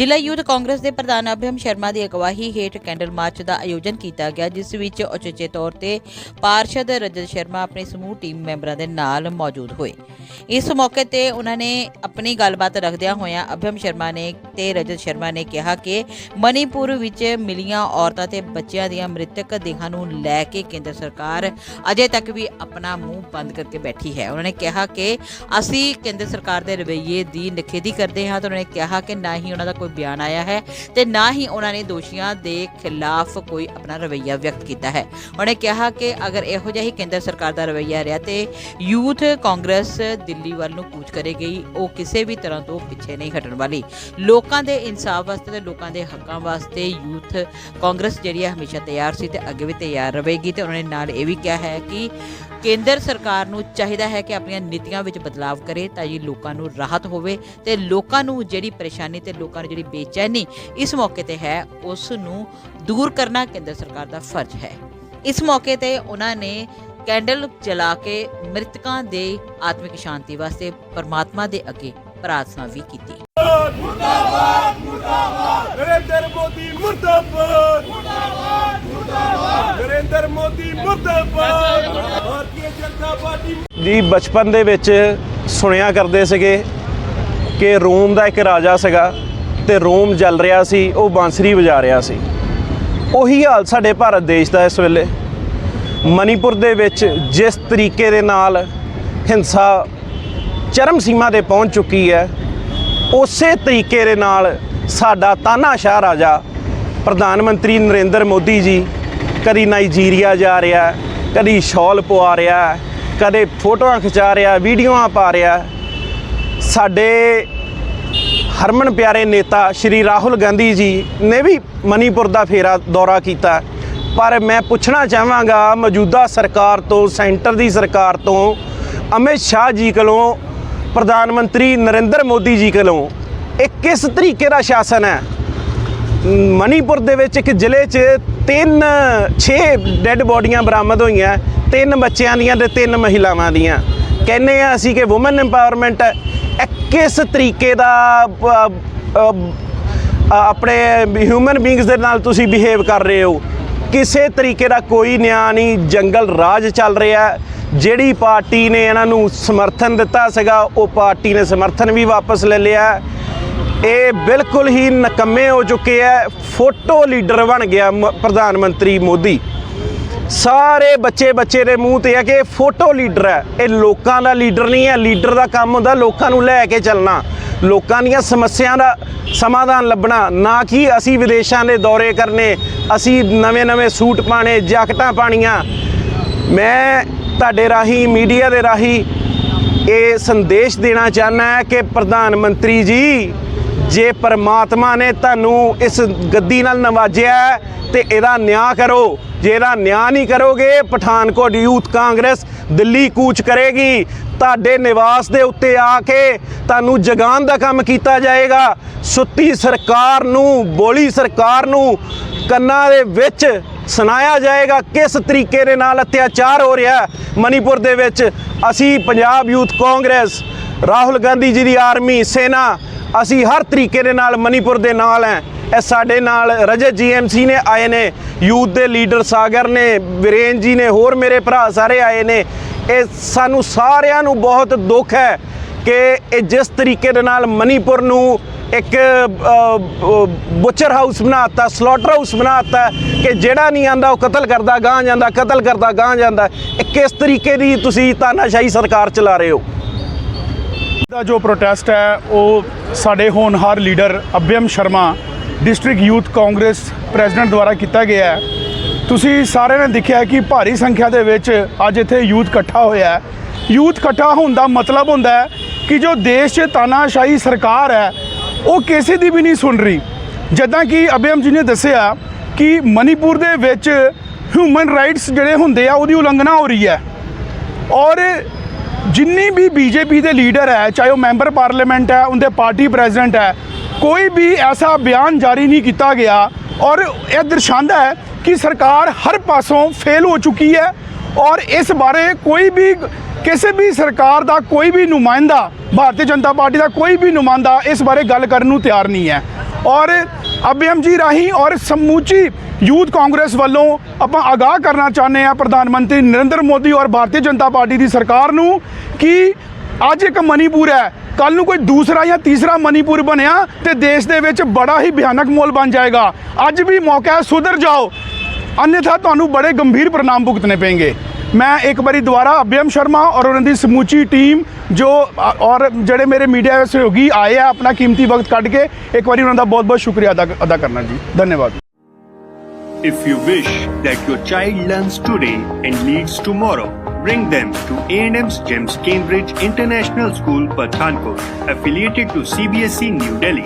ਜ਼ਿਲ੍ਹਾ ਯੂਥ ਕਾਂਗਰਸ ਦੇ ਪ੍ਰਧਾਨ ਅਭਿਮ ਸ਼ਰਮਾ ਦੀ ਅਗਵਾਈ ਹੇਠ ਕੈਂਡਲ ਮਾਰਚ ਦਾ ਆਯੋਜਨ ਕੀਤਾ ਗਿਆ, ਜਿਸ ਵਿੱਚ ਉਚੇਚੇ ਤੌਰ ਤੇ ਪਾਰਸ਼ਦ ਰਜਤ ਸ਼ਰਮਾ ਆਪਣੇ ਸਮੂਹ ਟੀਮ ਮੈਂਬਰਾਂ ਦੇ ਨਾਲ ਮੌਜੂਦ ਹੋਏ। ਇਸ ਮੌਕੇ ਤੇ ਉਹਨਾਂ ਨੇ ਆਪਣੀ ਗੱਲਬਾਤ ਰੱਖਦਿਆਂ ਹੋਇਆਂ ਅਭਿਮ ਸ਼ਰਮਾ ਨੇ ਤੇ ਰਜਤ ਸ਼ਰਮਾ ਨੇ ਕਿਹਾ ਕਿ ਮਨੀਪੁਰ ਵਿੱਚ ਮਿਲੀਆਂ ਔਰਤਾਂ ਤੇ ਬੱਚਿਆਂ ਦੀਆਂ ਮ੍ਰਿਤਕ ਦੇਹਾਂ ਨੂੰ ਲੈ ਕੇ ਕੇਂਦਰ ਸਰਕਾਰ ਅਜੇ ਤੱਕ ਵੀ ਆਪਣਾ ਮੂੰਹ ਬੰਦ ਕਰਕੇ ਬੈਠੀ ਹੈ। ਉਹਨਾਂ ਨੇ ਕਿਹਾ ਕਿ ਅਸੀਂ ਕੇਂਦਰ ਸਰਕਾਰ ਦੇ ਰਵੱਈਏ ਦੀ ਨਿਖੇਧੀ ਕਰਦੇ ਹਾਂ ਤਾਂ ਉਹਨਾਂ ਨੇ ਕਿਹਾ ਕਿ ਨਾ ਹੀ ਉਹਨਾਂ ਦਾ ਕੋਈ ਬਿਆਨ ਆਇਆ ਹੈ ਤੇ ਨਾ ਹੀ ਉਹਨਾਂ ਨੇ ਦੋਸ਼ੀਆਂ ਦੇ ਖਿਲਾਫ ਕੋਈ ਆਪਣਾ ਰਵੱਈਆ ਵਿਅਕਤ ਕੀਤਾ ਹੈ। ਉਹਨੇ ਕਿਹਾ ਕਿ ਅਗਰ ਇਹੋ ਜਿਹਾ ਹੀ ਕੇਂਦਰ ਸਰਕਾਰ ਦਾ ਰਵੱਈਆ ਰਿਹਾ ਤੇ ਯੂਥ ਕਾਂਗਰਸ ਦਿੱਲੀ ਵੱਲ ਨੂੰ ਕੂਚ ਕਰੇਗੀ ਉਹ ਕਿਸੇ ਵੀ ਤਰ੍ਹਾਂ ਤੋਂ ਪਿੱਛੇ ਨਹੀਂ ਹਟਣ ਵਾਲੀ। ਲੋਕਾਂ ਦੇ ਇਨਸਾਫ ਵਾਸਤੇ ਤੇ ਲੋਕਾਂ ਦੇ ਹੱਕਾਂ ਵਾਸਤੇ ਯੂਥ ਕਾਂਗਰਸ ਜਿਹੜੀ ਹੈ ਹਮੇਸ਼ਾ ਤਿਆਰ ਸੀ ਤੇ ਅੱਗੇ ਵੀ ਤਿਆਰ ਰਹੇਗੀ ਤੇ ਉਹਨਾਂ ਨੇ ਨਾਲ ਇਹ ਵੀ ਕਿਹਾ ਹੈ ਕਿ ਕੇਂਦਰ ਸਰਕਾਰ ਨੂੰ ਚਾਹੀਦਾ ਹੈ ਕਿ ਆਪਣੀਆਂ ਨੀਤੀਆਂ ਵਿੱਚ ਬਦਲਾਵ ਕਰੇ ਤਾਂ ਜੀ ਲੋਕਾਂ ਨੂੰ ਰਾਹਤ ਹੋਵੇ ਤੇ ਲੋਕਾਂ ਨੂੰ ਜਿਹੜੀ ਪਰੇਸ਼ਾਨੀ ਤੇ ਲੋਕਾਂ ਜਿਹੜੀ ਬੇਚੈਨੀ ਇਸ ਮੌਕੇ ਤੇ ਹੈ ਉਸ ਨੂੰ ਦੂਰ ਕਰਨਾ ਕੇਂਦਰ ਸਰਕਾਰ ਦਾ ਫਰਜ਼ ਹੈ। ਇਸ ਮੌਕੇ ਤੇ ਉਹਨਾਂ ਨੇ ਕੈਂਡਲ ਜਲਾ ਕੇ ਮ੍ਰਿਤਕਾਂ ਦੇ ਆਤਮਿਕ ਸ਼ਾਂਤੀ ਵਾਸਤੇ ਪਰਮਾਤਮਾ ਦੇ ਅੱਗੇ ਪ੍ਰਾਰਥਨਾ ਵੀ ਕੀਤੀ। ਨਰਿੰਦਰ ਮੋਦੀ ਮੁਰਦਾਬਾਦ। ਮੁਰਦਾਬਾਦ ਮੁਰਦਾਬਾਦ। ਨਰਿੰਦਰ ਮੋਦੀ ਮੁਰਦਾਬਾਦ। ਭਾਰਤੀ ਜਨਤਾ ਪਾਰਟੀ ਜੀ ਬਚਪਨ ਦੇ ਵਿੱਚ ਸੁਣਿਆ ਕਰਦੇ ਸੀਗੇ ਕਿ ਰੋਮ ਦਾ ਇੱਕ ਰਾਜਾ ਸੀਗਾ। ਤੇ ਰੋਮ ਜਲ ਰਿਹਾ ਸੀ, ਉਹ ਬਾਂਸਰੀ ਵਜਾ ਰਿਹਾ ਸੀ। ਉਹੀ ਹਾਲ ਸਾਡੇ ਭਾਰਤ ਦੇਸ਼ ਦਾ ਇਸ ਵੇਲੇ। ਮਨੀਪੁਰ ਦੇ ਵਿੱਚ ਜਿਸ ਤਰੀਕੇ ਦੇ ਨਾਲ ਹਿੰਸਾ ਚਰਮ ਸੀਮਾ ਤੇ ਪਹੁੰਚ ਚੁੱਕੀ ਹੈ, ਉਸੇ ਤਰੀਕੇ ਦੇ ਨਾਲ ਸਾਡਾ ਤਾਨਾਸ਼ਾਹ ਰਾਜਾ ਪ੍ਰਧਾਨ ਮੰਤਰੀ ਨਰਿੰਦਰ ਮੋਦੀ ਜੀ ਕਦੀ ਨਾਈਜੀਰੀਆ ਜਾ ਰਿਹਾ, ਕਦੀ ਸ਼ਾਲ ਪਵਾ ਰਿਹਾ, ਕਦੇ ਫੋਟੋਆਂ ਖਿਚਾ ਰਿਹਾ, ਵੀਡੀਓਆਂ ਪਾ ਰਿਹਾ। ਸਾਡੇ ਹਰਮਨ ਪਿਆਰੇ ਨੇਤਾ ਸ਼੍ਰੀ ਰਾਹੁਲ ਗਾਂਧੀ ਜੀ ਨੇ ਵੀ ਮਨੀਪੁਰ ਦਾ ਫੇਰਾ ਦੌਰਾ ਕੀਤਾ। ਪਰ ਮੈਂ ਪੁੱਛਣਾ ਚਾਹਾਂਗਾ, ਮੌਜੂਦਾ ਸਰਕਾਰ ਤੋਂ, ਸੈਂਟਰ ਦੀ ਸਰਕਾਰ ਤੋਂ, ਅਮਿਤ ਸ਼ਾਹ ਜੀ ਕੋਲੋਂ, ਪ੍ਰਧਾਨ ਮੰਤਰੀ ਨਰਿੰਦਰ ਮੋਦੀ ਜੀ ਕੋਲੋਂ, ਇਹ ਕਿਸ ਤਰੀਕੇ ਦਾ ਸ਼ਾਸਨ ਹੈ? ਮਨੀਪੁਰ ਦੇ ਵਿੱਚ ਇੱਕ ਜ਼ਿਲ੍ਹੇ 'ਚ ਤਿੰਨ 6 ਡੈੱਡ ਬੋਡੀਆਂ ਬਰਾਮਦ ਹੋਈਆਂ, ਤਿੰਨ ਬੱਚਿਆਂ ਦੀਆਂ ਤੇ ਤਿੰਨ ਮਹਿਲਾਵਾਂ ਦੀਆਂ। ਕਹਿੰਦੇ ਆ ਅਸੀਂ ਕਿ ਔਮਨ ਐਮਪਾਵਰਮੈਂਟ ਹੈ ਕਿਸ ਤਰੀਕੇ ਦਾ ਆਪਣੇ ਹਿਊਮਨ ਬੀਇੰਗਸ ਦੇ ਨਾਲ ਤੁਸੀਂ ਬਿਹੇਵ ਕਰ ਰਹੇ ਹੋ। ਕਿਸੇ ਤਰੀਕੇ ਦਾ ਕੋਈ ਨਿਆਂ ਨਹੀਂ, ਜੰਗਲ ਰਾਜ ਚੱਲ ਰਿਹਾ ਜਿਹੜੀ ਪਾਰਟੀ ਨੇ ਇਹਨਾਂ ਨੂੰ ਸਮਰਥਨ ਦਿੱਤਾ ਸੀਗਾ, ਉਹ ਪਾਰਟੀ ਨੇ ਸਮਰਥਨ ਵੀ ਵਾਪਸ ਲੈ ਲਿਆ ਇਹ ਬਿਲਕੁਲ ਹੀ ਨਕੰਮੇ ਹੋ ਚੁੱਕੇ ਹੈ। ਫੋਟੋ ਲੀਡਰ ਬਣ ਗਿਆ ਮ- ਪ੍ਰਧਾਨ ਮੰਤਰੀ ਮੋਦੀ। ਸਾਰੇ ਬੱਚੇ ਬੱਚੇ ਦੇ ਮੂੰਹ ਤੇ ਹੈ ਕਿ ਇਹ ਫੋਟੋ ਲੀਡਰ ਹੈ। ਇਹ ਲੋਕਾਂ ਦਾ ਲੀਡਰ ਨਹੀਂ ਹੈ। ਲੀਡਰ ਦਾ ਕੰਮ ਹੁੰਦਾ ਲੋਕਾਂ ਨੂੰ ਲੈ ਕੇ ਚੱਲਣਾ। ਲੋਕਾਂ ਦੀਆਂ ਸਮੱਸਿਆ ਦਾ ਸਮਾਧਾਨ ਲੱਭਣਾ। ਨਾ ਕਿ ਅਸੀਂ ਵਿਦੇਸ਼ਾਂ ਦੇ ਦੌਰੇ ਕਰਨੇ। ਅਸੀਂ ਨਵੇਂ-ਨਵੇਂ ਸੂਟ ਪਾਣੇ ਜੈਕਟਾਂ ਪਾਣੀਆਂ ਮੈਂ ਤੁਹਾਡੇ ਰਾਹੀਂ, ਮੀਡੀਆ ਦੇ ਰਾਹੀਂ ਇਹ ਸੰਦੇਸ਼ ਦੇਣਾ ਚਾਹੁੰਦਾ ਹੈ ਕਿ ਪ੍ਰਧਾਨ ਮੰਤਰੀ ਜੀ ਜੇ ਪਰਮਾਤਮਾ ਨੇ ਤੁਹਾਨੂੰ ਇਸ ਗੱਦੀ ਨਾਲ ਨਵਾਜਿਆ ਹੈ, ਤੇ ਇਹਦਾ ਨਿਆਂ ਕਰੋ। ਜੇ ਇਹਦਾ ਨਿਆਂ ਨਹੀਂ ਕਰੋਗੇ ਪਠਾਨਕੋਟ ਯੂਥ ਕਾਂਗਰਸ ਦਿੱਲੀ ਕੂਚ ਕਰੇਗੀ। ਤੁਹਾਡੇ ਨਿਵਾਸ ਦੇ ਉੱਤੇ ਆ ਕੇ ਤੁਹਾਨੂੰ ਜਗਾਨ ਦਾ ਕੰਮ ਕੀਤਾ ਜਾਏਗਾ। ਸੁੱਤੀ ਸਰਕਾਰ ਨੂੰ ਬੋਲੀ ਸਰਕਾਰ ਨੂੰ ਕੰਨਾਂ ਦੇ ਵਿੱਚ ਸੁਣਾਇਆ ਜਾਏਗਾ ਕਿਸ ਤਰੀਕੇ ਦੇ ਨਾਲ ਅਤਿਆਚਾਰ ਹੋ ਰਿਹਾ ਹੈ ਮਣੀਪੁਰ ਦੇ ਵਿੱਚ। ਅਸੀਂ ਪੰਜਾਬ ਯੂਥ ਕਾਂਗਰਸ ਰਾਹੁਲ ਗਾਂਧੀ ਜੀ ਦੀ ਆਰਮੀ ਸੈਨਾ ਅਸੀਂ ਹਰ ਤਰੀਕੇ ਦੇ ਨਾਲ ਮਨੀਪੁਰ ਦੇ ਨਾਲ ਹੈ ਇਹ ਸਾਡੇ ਨਾਲ ਰਜਤ ਜੀਐਮਸੀ ਨੇ ਆਏ ਨੇ, ਯੂਥ ਦੇ ਲੀਡਰ ਸਾਗਰ ਨੇ, ਵਿਰੇਨ ਜੀ ਨੇ, ਹੋਰ ਮੇਰੇ ਭਰਾ ਸਾਰੇ ਆਏ ਨੇ। ਇਹ ਸਾਨੂੰ ਸਾਰਿਆਂ ਨੂੰ ਬਹੁਤ ਦੁੱਖ ਹੈ ਕਿ ਇਹ ਜਿਸ ਤਰੀਕੇ ਦੇ ਨਾਲ ਮਨੀਪੁਰ ਨੂੰ ਇੱਕ ਬੁਚਰ ਹਾਊਸ ਬਣਾਤਾ, ਸਲੋਟਰ ਹਾਊਸ ਬਣਾਤਾ, ਕਿ ਜਿਹੜਾ ਨਹੀਂ ਆਂਦਾ ਉਹ ਕਤਲ ਕਰਦਾ ਗਾਂ ਜਾਂਦਾ, ਕਤਲ ਕਰਦਾ ਗਾਂ ਜਾਂਦਾ। ਇਹ ਕਿਸ ਤਰੀਕੇ ਦੀ ਤੁਸੀਂ ਤਾਨਾਸ਼ਾਹੀ ਸਰਕਾਰ ਚਲਾ ਰਹੇ ਹੋ? ਦਾ ਜੋ ਪ੍ਰੋਟੈਸਟ ਹੈ, ਉਹ ਸਾਡੇ ਹੋਣਹਾਰ leader Abhiam Sharma district youth Congress president ਦੁਆਰਾ ਕੀਤਾ ਗਿਆ ਹੈ। ਤੁਸੀਂ ਸਾਰਿਆਂ ਨੇ ਦੇਖਿਆ ਕਿ ਭਾਰੀ ਸੰਖਿਆ ਦੇ ਵਿੱਚ ਅੱਜ ਇੱਥੇ ਯੂਥ ਇਕੱਠਾ ਹੋਇਆ ਹੈ। ਯੂਥ ਇਕੱਠਾ ਹੋਣ ਦਾ ਮਤਲਬ ਹੁੰਦਾ ਹੈ ਕਿ ਜੋ ਦੇਸ਼ 'ਚ ਤਾਨਾਸ਼ਾਹੀ ਸਰਕਾਰ ਹੈ, ਉਹ ਕਿਸੇ ਦੀ ਵੀ ਨਹੀਂ ਸੁਣ ਰਹੀ। ਜਿੱਦਾਂ ਕਿ ਅਭਿਅਮ ਜੀ ਨੇ ਦੱਸਿਆ ਕਿ ਮਨੀਪੁਰ ਦੇ ਵਿੱਚ ਹਿਊਮਨ ਰਾਈਟਸ ਜਿਹੜੇ ਹੁੰਦੇ ਆ, ਉਹਦੀ ਉਲੰਘਣਾ ਹੋ ਰਹੀ ਹੈ। ਔਰ ਜਿੰਨੀ ਵੀ ਬੀਜੇਪੀ ਦੇ ਲੀਡਰ ਹੈ, ਚਾਹੇ ਉਹ ਮੈਂਬਰ ਪਾਰਲੀਮੈਂਟ ਹੈ, ਉਹਦੇ ਪਾਰਟੀ ਪ੍ਰੈਜ਼ੀਡੈਂਟ ਹੈ, ਕੋਈ ਵੀ ਐਸਾ ਬਿਆਨ ਜਾਰੀ ਨਹੀਂ ਕੀਤਾ ਗਿਆ ਔਰ ਇਹ ਦਰਸਾਉਂਦਾ ਹੈ ਕਿ ਸਰਕਾਰ ਹਰ ਪਾਸੋਂ ਫੇਲ ਹੋ ਚੁੱਕੀ ਹੈ ਔਰ ਇਸ ਬਾਰੇ ਕੋਈ ਵੀ ਕਿਸੇ ਵੀ ਸਰਕਾਰ ਦਾ ਕੋਈ ਵੀ ਨੁਮਾਇੰਦਾ, ਭਾਰਤੀ ਜਨਤਾ ਪਾਰਟੀ ਦਾ ਕੋਈ ਵੀ ਨੁਮਾਇੰਦਾ ਇਸ ਬਾਰੇ ਗੱਲ ਕਰਨ ਨੂੰ ਤਿਆਰ ਨਹੀਂ ਹੈ। ਔਰ ਅਬਯਮ ਜੀ ਰਾਹੀਂ ਔਰ ਸਮੂਚੀ ਯੂਥ ਕਾਂਗਰਸ ਵੱਲੋਂ ਆਪਾਂ ਆਗਾਹ ਕਰਨਾ ਚਾਹੁੰਦੇ ਆ ਪ੍ਰਧਾਨ ਮੰਤਰੀ ਨਰਿੰਦਰ ਮੋਦੀ ਔਰ ਭਾਰਤੀ ਜਨਤਾ ਪਾਰਟੀ ਦੀ ਸਰਕਾਰ ਨੂੰ ਕਿ ਅੱਜ ਇੱਕ ਮਨੀਪੁਰ ਹੈ ਕੱਲ ਨੂੰ ਕੋਈ ਦੂਸਰਾ ਜਾਂ ਤੀਸਰਾ ਮਨੀਪੁਰ ਬਣਿਆ ਤੇ ਦੇਸ਼ ਦੇ ਵਿੱਚ ਬੜਾ ਹੀ ਭਿਆਨਕ ਮੋਲ ਬਣ ਜਾਏਗਾ। ਅੱਜ ਵੀ ਮੌਕਾ ਹੈ, ਸੁਧਰ ਜਾਓ। ਅਨਿਥਾ ਤੁਹਾਨੂੰ ਬੜੇ ਗੰਭੀਰ ਪ੍ਰਣਾਮ ਭੁਗਤਨੇ ਪੈਣਗੇ ਮੈਂ ਇੱਕ ਵਾਰੀ ਦੁਬਾਰਾ ਅਭਿਅਮ ਸ਼ਰਮਾ ਔਰ ਉਹਨਾਂ ਦੀ ਸਮੂਚੀ ਟੀਮ ਜੋ ਅ- ਔਰ ਜਿਹੜੇ ਮੇਰੇ ਮੀਡੀਆ ਸਹਿਯੋਗੀ ਆਏ ਆ ਆਪਣਾ ਕੀਮਤੀ ਵਕਤ ਕੱਢ ਕੇ ਇੱਕ ਵਾਰੀ ਉਹਨਾਂ ਦਾ ਬਹੁਤ ਬਹੁਤ ਸ਼ੁਕਰੀਆ ਅਦਾ ਅਦਾ ਕਰਨਾ ਜੀ ਧੰਨਵਾਦ If you wish that your child learns today and leads tomorrow, bring them to A&M's GEMS Cambridge International School, Pathankot, affiliated to CBSE E, New Delhi.